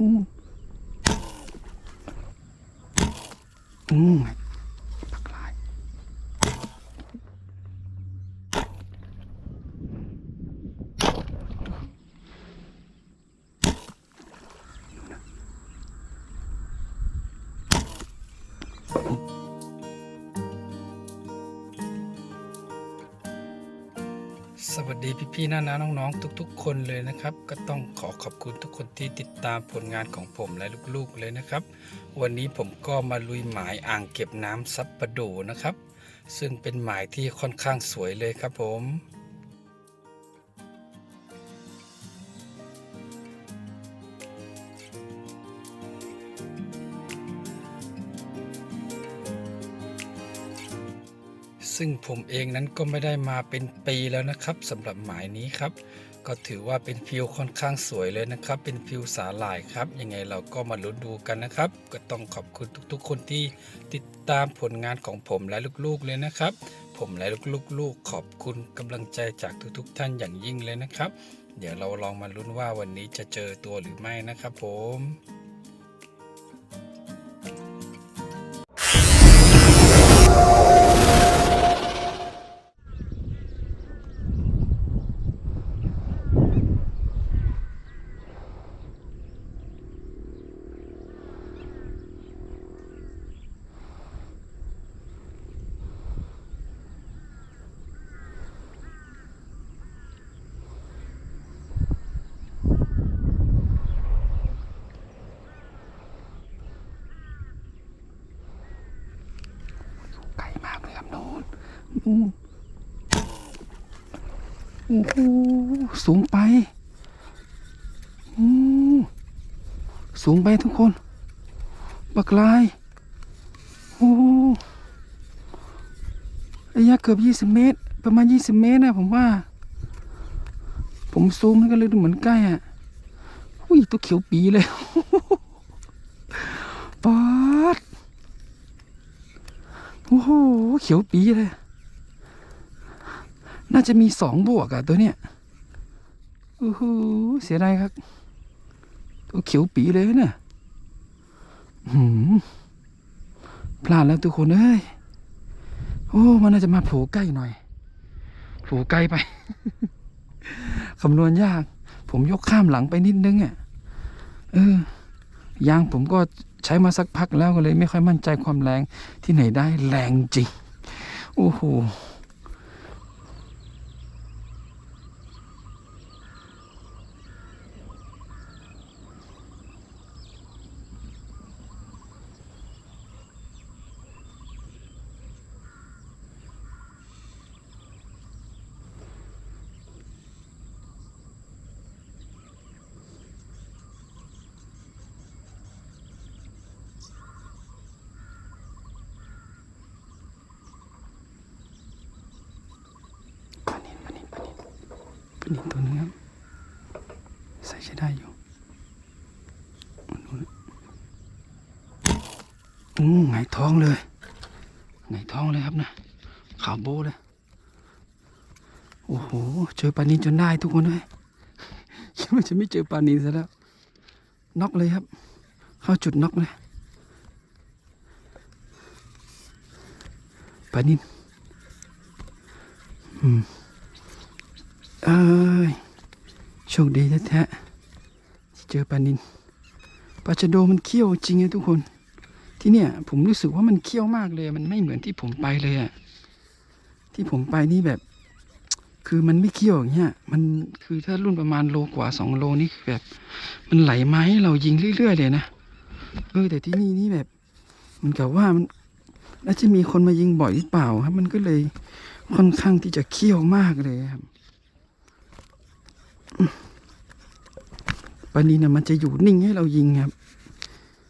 อืมอื พี่ๆน้าๆน้องๆ ทุกๆ คนเลยนะครับ ก็ต้องขอขอบคุณทุกคนที่ติดตามผลงานของผมและลูกๆเลยนะครับ วันนี้ผมก็มาลุยหมายอ่างเก็บน้ำซับประดูนะครับ ซึ่งเป็นหมายที่ค่อนข้างสวยเลยครับผม ซึ่งผมเองนั้นก็ไม่ได้มาเป็นปีแล้วนะครับสำหรับหมายนี้ครับ ก็ถือว่าเป็นฟิวค่อนข้างสวยเลยนะครับ เป็นฟิวสาหร่ายครับยังไงเราก็มาลุ้นดูกันนะครับ ก็ต้องขอบคุณทุกๆ คนที่ติดตามผลงานของผมและลูกๆเลยนะครับ ผมและลูกๆ ขอบคุณกำลังใจจากทุกๆ ท่านอย่างยิ่งเลยนะครับ เดี๋ยวเราลองมาลุ้นว่าวันนี้จะเจอตัวหรือไม่นะครับผม โอ้โหสูงไปอืมสูงไปทุกคน บักลาย โอ้ระยะเกือบยี่สิบเมตร ประมาณยี่สิบเมตรนะผมว่า ผมซูมมันก็เลยดูเหมือนใกล้อะอุ้ยตัวเขียวปีเลยปาดโอ้โห เขียวปีเลย น่าจะมีสองบวกอะตัวเนี้ยโอ้โหเสียดายครับ ตัวเขียวปีเลยนะหืมพลาดแล้วทุกคนเอ้ย โอ้ มันน่าจะมาโผล่ใกล้หน่อยโผล่ไกลไป คำนวณยาก ผมยกข้ามหลังไปนิดนึงอะเออ ยางผมก็ใช้มาสักพักแล้วก็เลย ไม่ค่อยมั่นใจความแรงที่ไหนได้แรงจริง โอ้โห ปลานินปลานินปลานิน ปลานินตัวนึงครับ ใส่ใช้ได้อยู่ดูนะอืมไงท้องเลยไงท้องเลยครับนะขาวโบเลย โอ้โห เจอปลานินจนได้ทุกคนเลยคิดว่าจะไม่เจอปลานินซะแล้วน็อกเลยครับ เข้าจุดน็อกเลยปลานินอืม เอ้ยโชคดีแท้ๆเจอปลานินปลาชะโดมันเขี้ยวจริงไงทุกคน ที่เนี่ย ผมรู้สึกว่ามันเขี้ยวมากเลย มันไม่เหมือนที่ผมไปเลยอะที่ผมไปนี่แบบ คือมันไม่เขี้ยวอย่างเงี้ยมันคือถ้ารุ่นประมาณโลกว่าสองโลนี่คือแบบ มันไหลมาให้เรายิงเรื่อยๆเลยนะเออแต่ที่นี่นี่แบบ มันกับว่ามันน่าจะมีคนมายิงบ่อยหรือเปล่าครับ มันก็เลยค่อนข้างที่จะเขี้ยวมากเลยครับอืม ปลานีนะมันจะอยู่นิ่งให้เรายิงครับ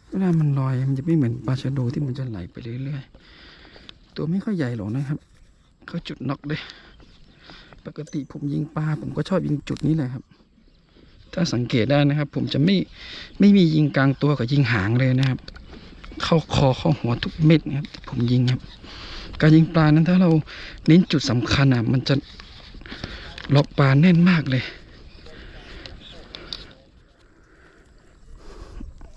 เวลามันลอยมันจะไม่เหมือนปลาชะโดที่มันจะไหลไปเรื่อยๆ ตัวไม่ค่อยใหญ่หรอกนะครับ เขาจุดน็อกเลย ปกติผมยิงปลาผมก็ชอบยิงจุดนี้แหละครับ ถ้าสังเกตได้นะครับ ผมจะไม่ไม่มียิงกลางตัวกับยิงหางเลยนะครับ เข้าคอเข้าหัวทุกเม็ดนะครับผมยิงครับ การยิงปลานั้นถ้าเราเน้นจุดสำคัญอะ มันจะล็อกปลาแน่นมากเลย โหือ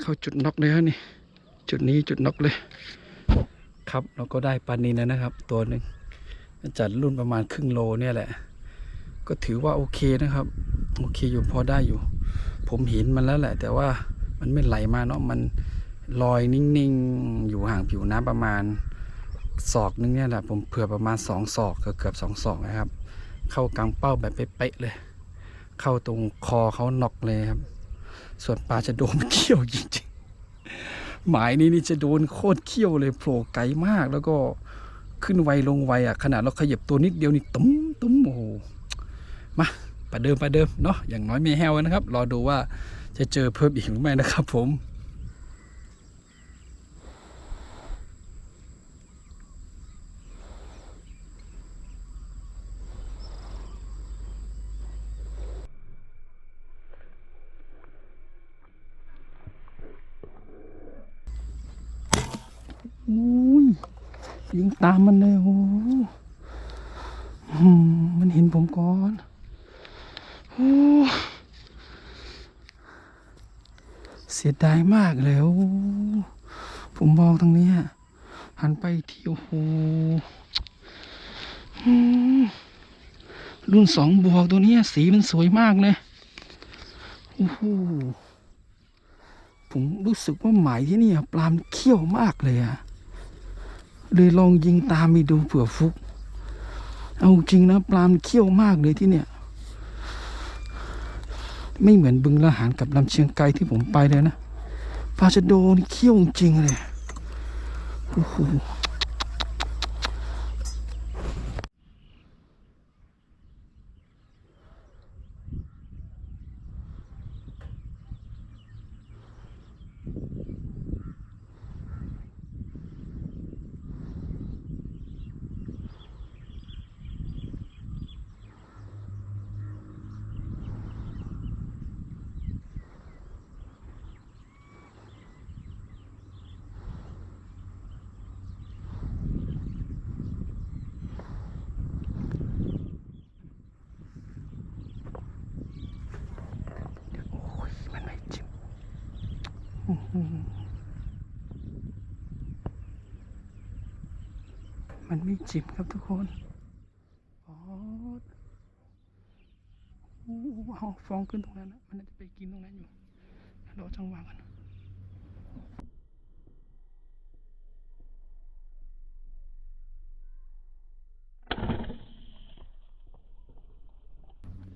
เข้าจุดน็อกเลยฮะนี่ จุดนี้จุดน็อกเลย ครับเราก็ได้ปลานินแล้วนะครับ ตัวหนึ่งจัดรุ่นประมาณครึ่งโลเนี่ยแหละ ก็ถือว่าโอเคนะครับ โอเคอยู่พอได้อยู่ ผมเห็นมันแล้วแหละ แต่ว่ามันไม่ไหลมาเนาะมันลอยนิ่งๆ อยู่ห่างผิวน้ำประมาณศอกนึงเนี่ยแหละ ผมเผื่อประมาณสองศอกเกือบสองศอกนะครับ เข้ากลางเป้าแบบเป๊ะๆเลย เข้าตรงคอเขานอกเลยครับ ส่วนปลาจะโดนเขี้ยวจริงๆหมายนี้นี่จะโดนโคตรเขี้ยวเลยโผล่ไกลมากแล้วก็ขึ้นไวลงไวอะขนาดเราขยับตัวนิดเดียวนี่ตุ้มตุ้มโอ้โหมาประเดิมประเดิมเนาะอย่างน้อยไม่แห้วนะครับ รอดูว่าจะเจอเพิ่มอีกหรือไม่นะครับผม อุ้ยยิงตามมันเลยโอ้โหมันเห็นผมก่อนโอ้เสียดายมากเลยโอ้ผมมองทางนี้หันไปอีกทีโอ้โหรุ่นสองบวกตัวนี้สีมันสวยมากเลยโอ้โหผมรู้สึกว่าหมายที่นี่ปลามเขี้ยวมากเลยอะ เลยลองยิงตามไปดูเผื่อฟุก เอาจริงนะปลามเขี้ยวมากเลยที่เนี่ย ไม่เหมือนบึงละหารกับลำเชียงไกลที่ผมไปเลยนะปลาชะโดนี่เขี้ยวจริงเลยโอ้โหโอ้ยมันไม่จริงอื้อหือ มันไม่จิบครับทุกคนอ๋อโอ้โหเอาฟองขึ้นตรงนั้นนะมันน่าจะไปกินตรงนั้นอยู่รอจังหวะกัน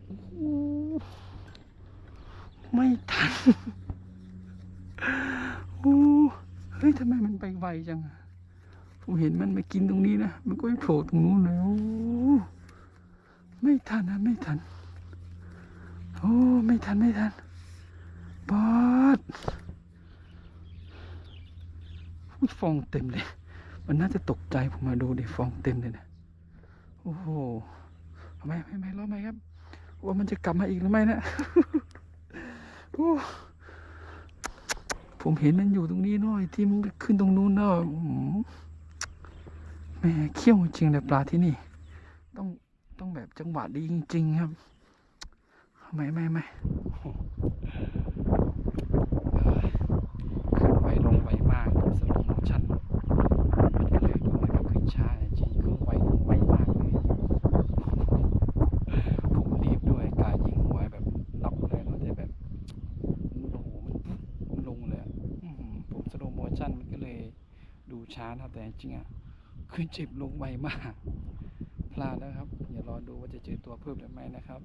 โอ้โหไม่ทัน โอ้เฮ้ยทำ ไปไวจัง ผมเห็นมันมากินตรงนี้นะ มันก็ไปโผล่ตรงนู้นเลยโอ้ไม่ทันนะไม่ทัน โอ้ไม่ทันไม่ทันบอสฟองเต็มเลย มันน่าจะตกใจผมมาดูดิฟองเต็มเลยนะ โอ้โหทำไมไม่ไม่รอดไหมครับ ว่ามันจะกลับมาอีกหรือไม่นะ โอ้ ผมเห็นมันอยู่ตรงนี้น่อยที่มันขึ้นตรงนู้นเนาะอื้อแม่เขี้ยวจริงเลยปลาที่นี่ ต้องต้องแบบจังหวะดีจริง ๆ ครับไม่ไม่ไม่โอ้โหเอ้ยขึ้นไวลงไวมากสโลโมชั่นมันก็เลยดูเหมือนกับขึ้นช้าจริงๆก็ไวลงไวมากเลย ผมรีบด้วยกายิงหัวแบบน็อกเลยเนาะแต่แบบโอ้โหมันมันลงเลยอะอื้อหือผมสโลโมชั่นมันก็เลยดูช้านะครับแต่จริงอะขึ้นจิบลงไวมากพลาดแล้วครับอย่ารอดูว่าจะเจอตัวเพิ่มหรือไม่นะครับ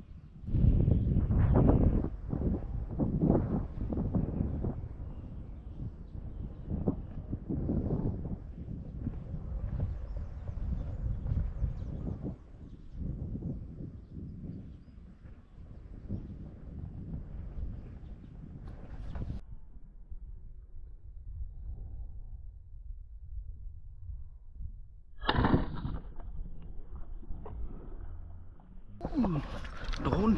โดน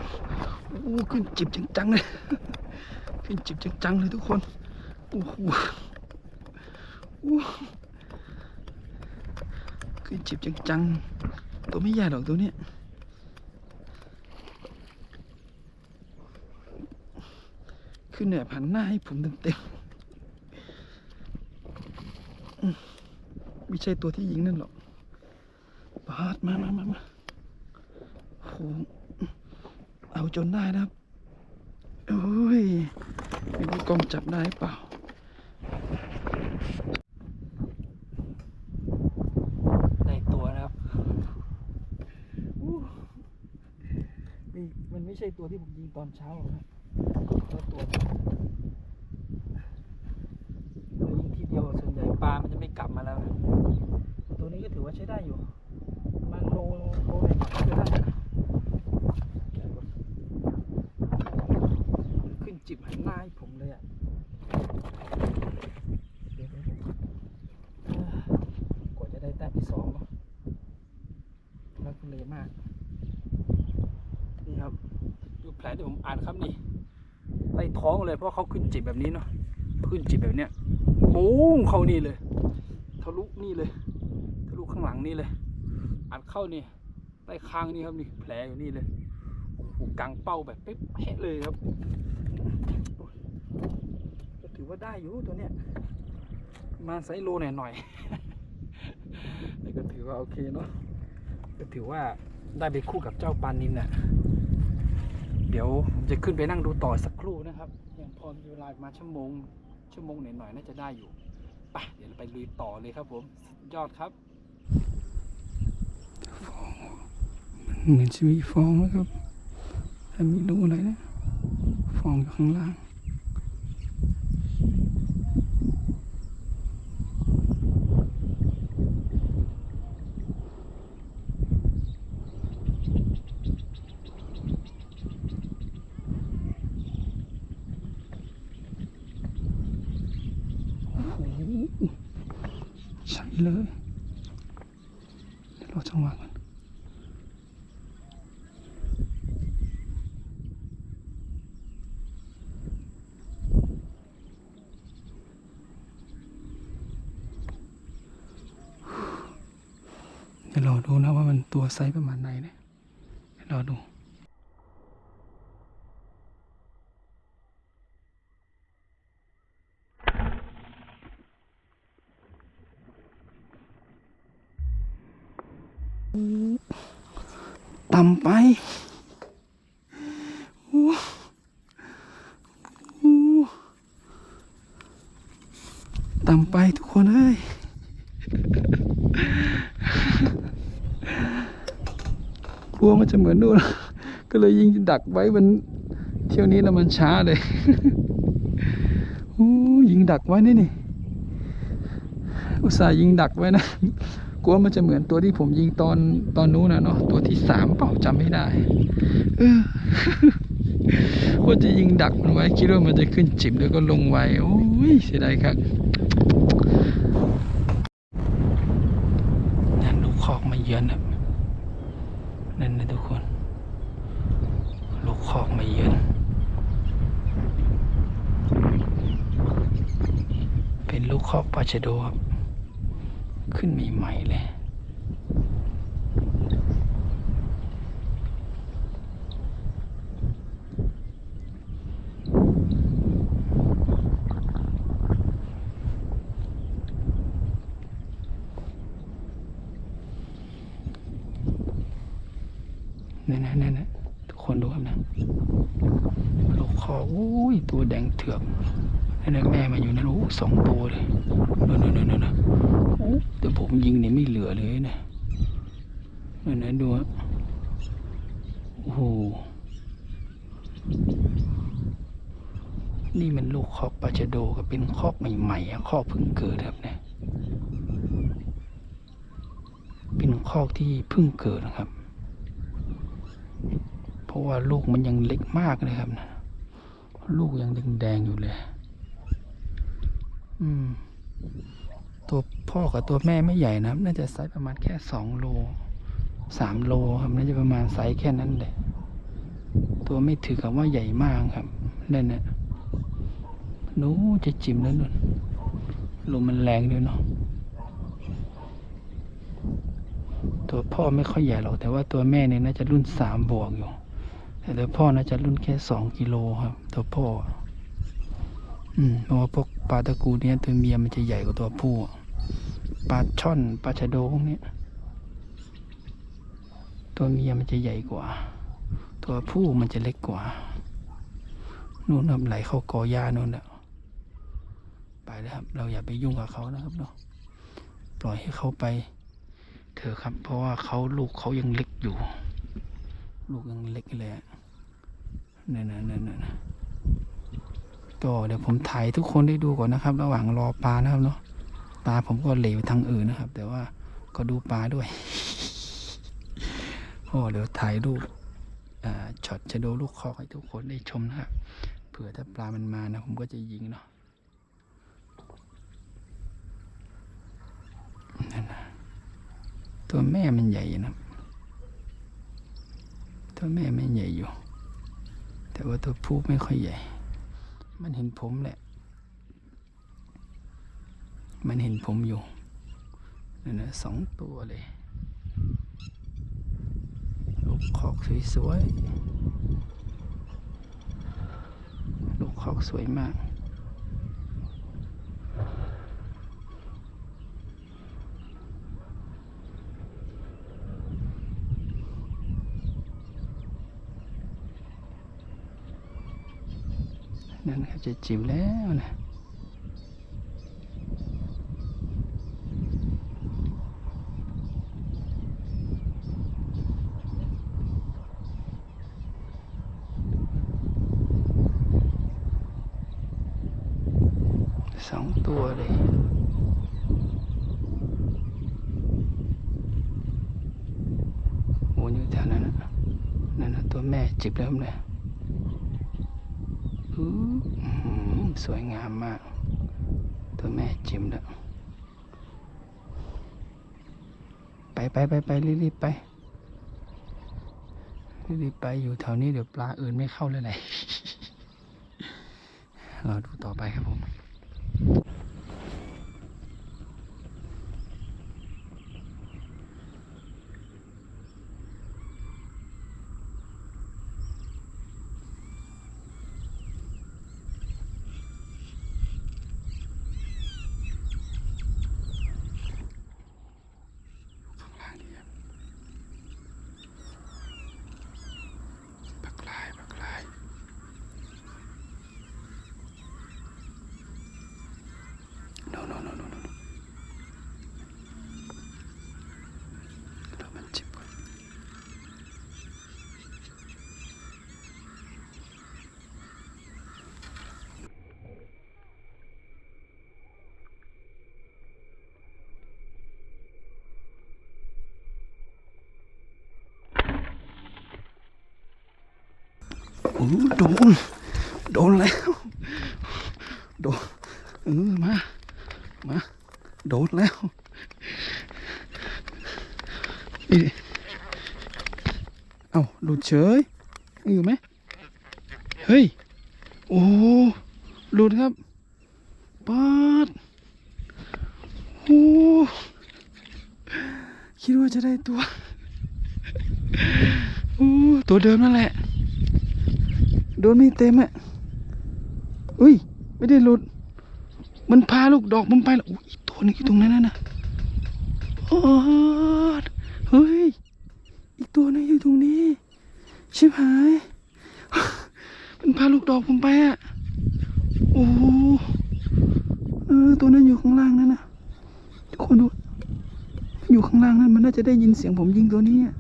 โอ้ขึ้นจิบจังๆเลยขึ้นจิบจังๆเลยทุกคนโอ้โหขึ้นจิบจังๆตัวไม่ใหญ่หรอกตัวเนี้ยขึ้นขึ้นแบบหันหน้าให้ผมเต็มๆอืมไม่ใช่ตัวที่ยิงนั่นหรอกบาสมามามามา โห เอาจนได้นะครับ โอ้ย ไม่รู้กล้องจับได้หรือเปล่าได้ตัวนะครับอู้มีมันไม่ใช่ตัวที่ผมยิงตอนเช้าหรอกครับตัวตัวตัวยิงทีเดียวส่วนใหญ่ปลามันจะไม่กลับมาแล้วนะตัวนี้ก็ถือว่าใช้ได้อยู่ประมันโลโลไหนก็จะได้นะแกะก่อนขึ้นจิบหันหน้าให้ผมเลยอะเดี๋ยวๆๆอ่ากว่าจะได้แต้มที่สองเนาะ แล้วคุณเลมาก นี่ครับ ดูแผลที่ผมอ่านครับนี่ใต้ท้อง เลยเพราะเขาขึ้นจิบแบบนี้เนาะขึ้นจิบแบบเนี้ยปุ้งเข้านี่เลยทะลุนี่เลยทะลุข้างหลังนี่เลย อัดเข้านี่ใต้คางนี่ครับนี่แผลอยู่นี่เลยโอ้โหกลางเป้าแบบเป๊ะเลยครับก็ถือว่าได้อยู่ตัวเนี้ยมาไซโลหน่อยหน่อยแต่ก็ถือว่าโอเคเนาะก็ถือว่าได้ไปคู่กับเจ้าปานินน่ะเดี๋ยวจะขึ้นไปนั่งดูต่อสักครู่นะครับ ยังพอมีเวลามาชั่วโมง ชั่วโมงหน่อยๆน่าจะได้อยู่ปะเดี๋ยวเราไปลุยต่อเลยครับผมยอดครับฟองเหมือนจะมีฟองนะครับแต่ไม่รู้อะไรนะฟองอยู่ข้างล่าง โอ้โหใช่ เลยเดี๋ยวรอจังหวะก่อนเดี๋ยวรอดูนะว่ามันตัวไซส์ประมาณไหนเนี่ยเดี๋ยวรอดู ต่ำไปต่ำไปทุกคนเอ้ยกลัวมันจะเหมือนนู่นก็เลยยิงดักไว้มันเที่ยวนี้แล้วมันช้าเลยโอ้ยิงดักไว้นี่นี่ อุตส่าห์ยิงดักไว้นะ กลัวมันจะเหมือนตัวที่ผมยิงตอนตอนนู้นนะเนาะตัวที่สามเปล่าจำไม่ได้เออว่าจะยิงดักมันไว้คิดว่ามันจะขึ้นจิบแล้วก็ลงไวโอ้ยเสียดายครับนั่นลูกคอกมาเยือนครับนั่นนะทุกคน ลูกคอกมาเยือนเป็นลูกคอกปาชะโดครับ ขึ้นใหม่ๆเลย นั่นนะนั่นนะทุกคนดูครับนะลูกคออุ้ย ตัวแดงเถือกนั่นแม่มาอยู่นั่นโอ้สองตัวเลยนั่นนั่นนั่นนั่นโอ้แต่ ผมยิงเนี่ยไม่เหลือเลยนะนั่นนะดูอะโอ้โห นี่มันลูกคอกปาชโดก็เป็นคอกใหม่ๆอะคอกเพิ่งเกิดครับเนี่ยเป็นคอกที่เพิ่งเกิดนะครับ เพราะว่าลูกมันยังเล็กมากเลยครับนะลูกยังแดงๆอยู่เลย อืม ตัวพ่อกับตัวแม่ไม่ใหญ่นะครับ น่าจะไซส์ประมาณแค่สองโลสามโลครับ น่าจะประมาณไซส์แค่นั้นแหละตัวไม่ถือกับว่าใหญ่มากครับนั่นนะนู้จะจิ้มแล้วนุ่นลมมันแรงด้วยเนาะตัวพ่อไม่ค่อยใหญ่หรอก แต่ว่าตัวแม่เนี่ยน่าจะรุ่นสามบวกอยู่ แต่ตัวพ่อน่าจะรุ่นแค่สองกิโลครับ ตัวพ่อ อืมเพราะว่าพวกปลาตะกูเนี้ยตัวเมียมันจะใหญ่กว่าตัวผู้อะ ปลาช่อนปลาชะโดพวกเนี้ยตัวเมียมันจะใหญ่กว่า ตัวผู้มันจะเล็กกว่า นู่นน่ะไหลเข้ากอหญ้านู่นแล้วไปแล้วครับ เราอย่าไปยุ่งกับเขานะครับเนาะปล่อยให้เขาไปเถอะครับ เพราะว่าเขาลูกเขายังเล็กอยู่ ลูกยังเล็กเลยอะนั่นน่ะนั่นน่ะนั่นน่ะก็เดี๋ยวผมถ่ายทุกคนได้ดูก่อนนะครับ ระหว่างรอปลานะครับเนาะ ปลาผมก็เหลวทางอื่นนะครับ แต่ว่าก็ดูปลาด้วยโอ้เดี๋ยวถ่ายรูปอ่าช็อตชะโดลูกคอให้ทุกคนได้ชมนะครับเผื่อถ้าปลามันมานะ ผมก็จะยิงเนาะนั่นนะตัวแม่มันใหญ่นะตัวแม่ไม่ใหญ่อยู่ แต่ว่าตัวผู้ไม่ค่อยใหญ่ มันเห็นผมแหละ มันเห็นผมอยู่นั่นนะสองตัวเลยลูกคอกสวยๆลูกคอกสวยมากนั่นครับจะจิ๋วแล้วนะ สองตัวเลยวนอยู่แถวนั้นนะนั่นนะ ตัวแม่จิบเริ่มเลยอู้สวยงามมาก ตัวแม่จิบแล้วไปไปไปไปรีบๆไปรีบๆไปอยู่แถวนี้เดี๋ยวปลาอื่นไม่เข้าเลยไหนรอดูต่อไปครับผม ข้างล่างนี่ครับปักลายปักลาย โนโนโนโนโนเรามันจิ โดนแล้วนี่เอ้าหลุดเฉยอยู่ไหมเฮ้ย โอ้หลุดครับปาดโอ้คิดว่าจะได้ตัวโอ้ตัวเดิมนั่นแหละ โดนไม่เต็มอะอุ้ย ไม่ได้หลุด มันพาลูกดอกผมไปแล้ว ตัวนึงอยู่ตรงนั้นน่ะโอ้เฮ้ย อีกตัวนึงอยู่ตรงนี้ ชิบหาย มันพาลูกดอกผมไปอะ โอ้โหเออ ตัวนั้นอยู่ข้างล่างนั่นนะทุกคนดูอยู่ข้างล่างนั่นมันน่าจะได้ยินเสียงผมยิงตัวนี้อะ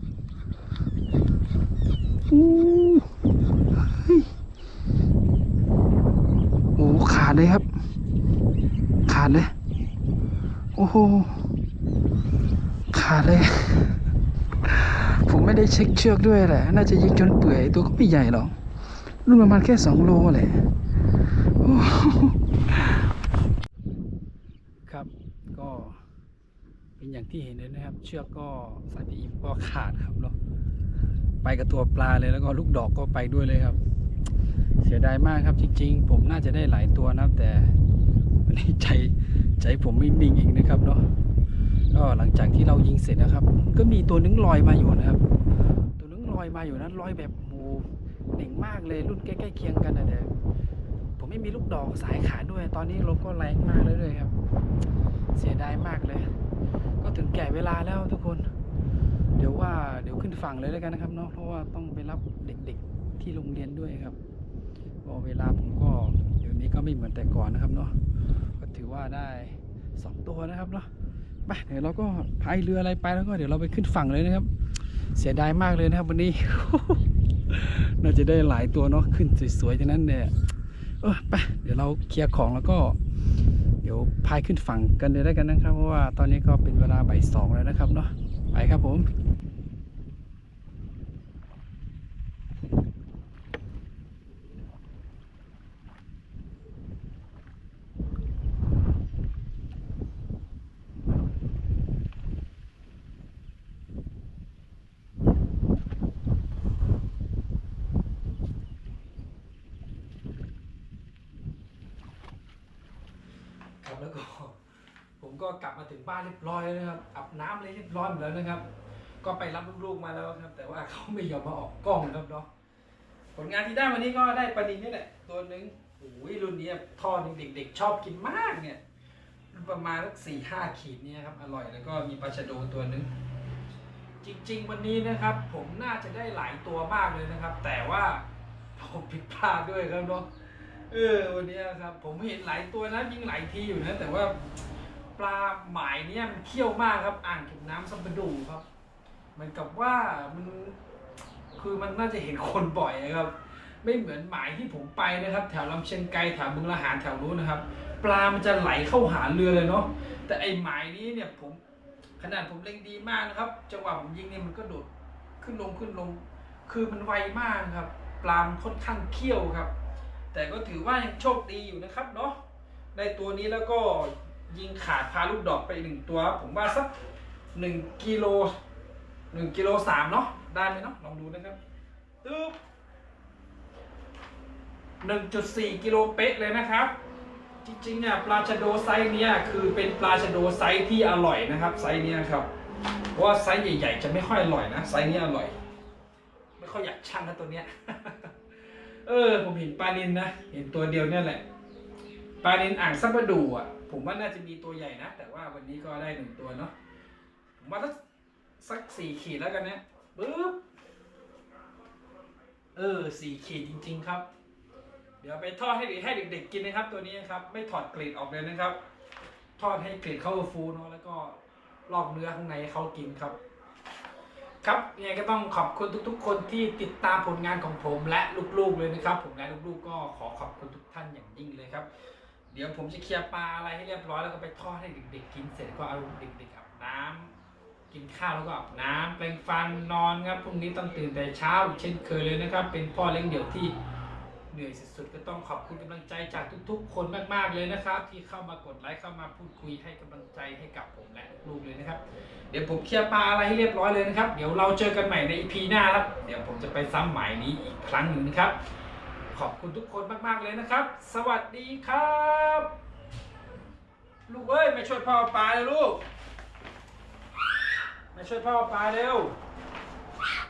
โอ้โอ้ขาดเลยครับ ขาดเลย โอ้โหขาดเลย ผมไม่ได้เช็คเชือกด้วยแหละ น่าจะยิงจนเปื่อยตัวก็ไม่ใหญ่หรอกรุ่นประมาณแค่สองโลแหละครับก็เป็นอย่างที่เห็นเลยนะครับ เชือกก็สายพีอิมก็ขาดครับเนาะไปกับตัวปลาเลยแล้วก็ลูกดอกก็ไปด้วยเลยครับ เสียดายมากครับจริง ๆ ผมน่าจะได้หลายตัวนะครับ แต่วันนี้ใจ ใจผมไม่นิ่งอีกนะครับเนาะก็หลังจากที่เรายิงเสร็จนะครับ ก็มีตัวนึงลอยมาอยู่นะครับ ตัวนึงลอยมาอยู่นั้นลอยแบบโอ้โหเด่งมากเลยรุ่นใกล้ๆเคียงกันนะแต่ผมผมไม่มีลูกดอกสายขาด้วย ตอนนี้ลมก็แรงมากเลยเลยครับ เสียดายมากเลย ก็ถึงแก่เวลาแล้วทุกคน เดี๋ยวว่าเดี๋ยวขึ้นฝั่งเลยแล้วกันนะครับเนาะเพราะว่าต้องไปรับเด็กๆที่โรงเรียนด้วยครับก็เวลาผมก็เดี๋ยวนี้ก็ไม่เหมือนแต่ก่อนนะครับเนาะ ถือว่าได้สองตัวนะครับเนาะไปเดี๋ยวเราก็พายเรืออะไรไปแล้วก็เดี๋ยวเราไปขึ้นฝั่งเลยนะครับ เสียดายมากเลยนะครับวันนี้ น่าจะได้หลายตัวเนาะขึ้นสวยๆทั้งนั้นเนี่ยเออไปเดี๋ยวเราเคลียร์ของแล้วก็ เดี๋ยวพายขึ้นฝั่งกันเลยได้กันนะครับ เพราะว่าตอนนี้ก็เป็นเวลาบ่ายสองแล้วนะครับเนาะไปครับผม ครับแล้วก็ ผม ก็กลับมาถึงบ้านเรียบร้อยแล้วนะครับอาบน้ำเลยเรียบร้อยหมดแล้วนะครับ ก็ไปรับลูกๆมาแล้วครับ แต่ว่าเขาไม่ยอมมาออกกล้องครับเนาะผลงานที่ได้วันนี้ก็ได้ปลานินนี่แหละตัวหนึ่งโอ้ยรุ่นนี้ทอดเด็กๆชอบกินมากเนี่ยประมาณสักสี่ห้าขีดเนี่ยครับอร่อยแล้วก็มีปลาชะโดตัวหนึ่งจริง ๆ วันนี้นะครับ ผมน่าจะได้หลายตัวมากเลยนะครับ แต่ว่าผมผิดพลาดด้วยครับเนาะเออวันนี้ครับ ผมเห็นหลายตัวนะยิงหลายทีอยู่นะ แต่ว่า ปลาหมายเนี่ยมันเขี้ยวมากครับ อ่างเก็บน้ำซัมปะดูครับ เหมือนกับว่ามันคือมันน่าจะเห็นคนบ่อยนะครับ ไม่เหมือนหมายที่ผมไปนะครับ แถวลำเชียงไกรแถวบึงละหารแถวนู้นนะครับ ปลามันจะไหลเข้าหาเรือเลยเนาะแต่ไอหมายนี้เนี่ยผมขนาดผมเล็งดีมากนะครับจังหวะผมยิงเนี่ยมันก็โดดขึ้นลงขึ้นลง คือมันไวมากครับ ปลามนค่อนข้างเขี้ยวครับ แต่ก็ถือว่ายังโชคดีอยู่นะครับเนาะได้ตัวนี้แล้วก็ ยิงขาดพาลูกดอกไปหนึ่งตัว ผมว่าสักหนึ่งกิโลหนึ่งกิโลสามเนาะได้ไหมเนาะลองดูนะครับตึ๊บหนึ่งจุดสี่กิโลเป๊ะเลยนะครับ จริงๆเนี่ยปลาชะโดไซส์เนี้ยคือเป็นปลาชะโดไซส์ที่อร่อยนะครับไซส์เนี้ยครับเพราะว่าไซส์ใหญ่ ๆ จะไม่ค่อยอร่อยนะไซส์เนี้ยอร่อย ไม่ค่อยอยากชั่งนะตัวเนี้ยเออผมเห็นปลานินนะเห็นตัวเดียวเนี่ยแหละปลานินอ่างซับปะดูอะ ผมว่าน่าจะมีตัวใหญ่นะ แต่ว่าวันนี้ก็ได้หนึ่งตัวเนาะผมว่าสักสักสี่ขีดแล้วกันนี่ยปึ๊บเออสี่ขีดจริง ๆ ครับ เดี๋ยวไปทอดให้เด็กให้เด็กๆกินนะครับ ตัวนี้นะครับ ไม่ถอดกลีดออกเลยนะครับ ทอดให้กลีดเข้าฟูเนาะแล้วก็ลอกเนื้อข้างในเขากินครับ ครับยังไงก็ต้องขอบคุณทุก ๆ คนที่ติดตามผลงานของผมและลูกๆเลยนะครับ ผมและลูกๆก็ขอขอบคุณทุกท่านอย่างยิ่งเลยครับ เดี๋ยวผมจะเคลียร์ปลาอะไรให้เรียบร้อยแล้วก็ไปทอดให้เด็กๆกินเสร็จก็เอาเด็กๆอาบน้ำกินข้าวแล้วก็อาบน้ำแปรงฟันนอนครับพรุ่งนี้ต้องตื่นแต่เช้า เช่นเคยเลยนะครับ เป็นพ่อเลี้ยงเดี่ยวที่เหนื่อยสุดๆก็ต้องขอบคุณกำลังใจจากทุกๆ คนมากๆเลยนะครับ ที่เข้ามากดไลค์เข้ามาพูดคุยให้กำลังใจให้กับผมและลูกเลยนะครับ เดี๋ยวผมเคลียร์ปลาอะไรให้เรียบร้อยเลยนะครับ เดี๋ยวเราเจอกันใหม่ใน EP หน้าครับ เดี๋ยวผมจะไปซ้ำหมายนี้อีกครั้งหนึ่งนะครับ ขอบคุณทุกคนมากๆเลยนะครับ สวัสดีครับ ลูกเอ้ยมาช่วยพ่อปลาเลยลูกมาช่วยพ่อปลาเร็ว